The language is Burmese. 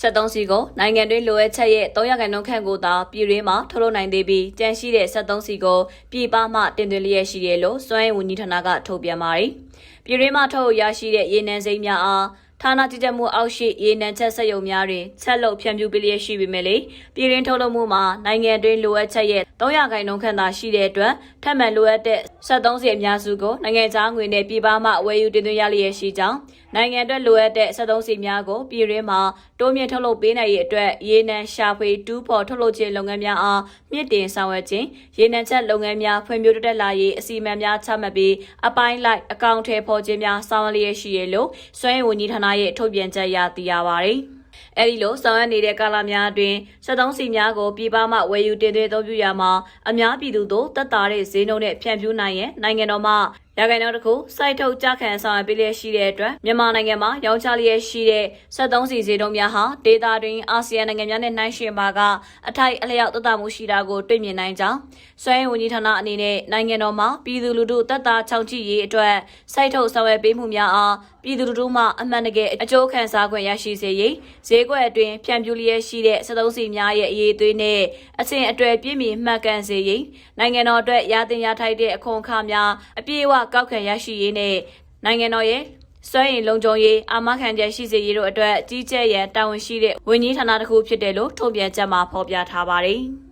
73စီကိုနိုင်ငံတွင်းလိုအပ်ချက်ရဲ့300ခန့်နှုန်းခန့်ကိုသာပြည်တွင်းမှာထုတ်လုပ်နိုင်သေးပြီးကြန့်ရှိတဲ့73စီကိုပြည်ပမှတင်သွင်းလျက်ရှိတယ်လို့စွမ်းအင်ဝန်ကြီးဌာနကထုတ်ပြန်ပါတယ်။ပြည်တွင်းမှာထုတ်ရရှိတဲ့ရေနံစိမ်းများအား ဌာနတည်တမှုအောက်ရှိရေနံချက်ဆက်ယုံများတွင်ချက်လုပ်ဖြန့်ဖြူးပေးလျက်ရှိပေမဲ့လေပြည်တွင်းထုတ်လုပ်မှုမှာနိုင်ငံတွင်းလိုအပ်ချက်ရဲ့300ခန့်နှုန်းခန့်သာရှိတဲ့အတွက်ထပ်မံလိုအပ်တဲ့73စီအများစုကိုနိုင်ငံခြားငွေနဲ့ပြည်ပမှဝယ်ယူတင်သွင်းရလျက်ရှိကြောင်းနိုင်ငံအတွက်လိုအပ်တဲ့73စီများကိုပြည်တွင်းမှာတိုးမြင့်ထုတ်လုပ်ပေးနိုင်ရေးအတွက်ရေနံရှာဖွေတူးဖော်ထုတ်လုပ်ခြင်းလုပ်ငန်းများအားမြင့်တင်ဆောင်ရွက်ခြင်းရေနံချက်လုပ်ငန်းများဖွံ့ဖြိုးတိုးတက်လာရေးအစီအမံများချမှတ်ပြီးအပိုင်းလိုက်အကောင့်ထဲပေါ်ခြင်းများဆောင်ရွက်လျက်ရှိရလို့စွမ်းရည်ဝန်ကြီးဌာနရဲ့ထုတ်ပြန်ချက်အရသိရပါတယ်။အဲဒီလိုဆောင်ရွက်နေတဲ့ကာလများအတွင်း73စီများကိုပြည်ပမှဝယ်ယူတင်သွင်းအသုံးပြုရမှာအများပြည်သူတို့တက်တာတဲ့ဈေးနှုန်းနဲ့ဖြန့်ဖြူးနိုင်ရင်နိုင်ငံတော်မှ ရခိုင်တော်တစ်ခုစိုက်ထုတ်ကြခံဆောင်ရွက်ပေးလျက်ရှိတဲ့အတွက်မြန်မာနိုင်ငံမှာရောင်းချလျက်ရှိတဲ့73စီဈေးနှုန်းများဟာဒေတာတွင်အာဆီယံနိုင်ငံများနဲ့နှိုင်းယှဉ်ပါကအထိုက်အလျောက်သက်သာမှုရှိတာကိုတွေ့မြင်နိုင်ကြောင်းစွမ်းရည်ဝန်ကြီးဌာနအနေနဲ့နိုင်ငံတော်မှာပြည်သူလူထုတက်တာချောင်ကြည့်ရေးအတွက်စိုက်ထုတ်ဆောင်ရွက်ပေးမှုများအားပြည်သူလူထုမှအမှန်တကယ်အကျိုးခံစားခွင့်ရရှိစေရေးဈေးကွက်အတွင်းဖြန့်ဖြူးလျက်ရှိတဲ့73စီများရဲ့အရေးအသွေးနဲ့အဆင့်အတွေ့ပြည့်မီမှတ်ကန်စေရေးနိုင်ငံတော်အတွက်ရတင်ရထိုက်တဲ့အခွန်အခများအပြည့်အဝကောက်ခံရရှိရေးနဲ့နိုင်ငံတော်ရဲ့စွမ်းရည်လုံခြုံရေးအာမခံချက်ရှိစေရေးတို့အတွက်ကြီးကြပ်ရန်တာဝန်ရှိတဲ့ဝန်ကြီးဌာနတစ်ခုဖြစ်တယ်လို့ထုတ်ပြန်ချက်မှာဖော်ပြထားပါတယ်။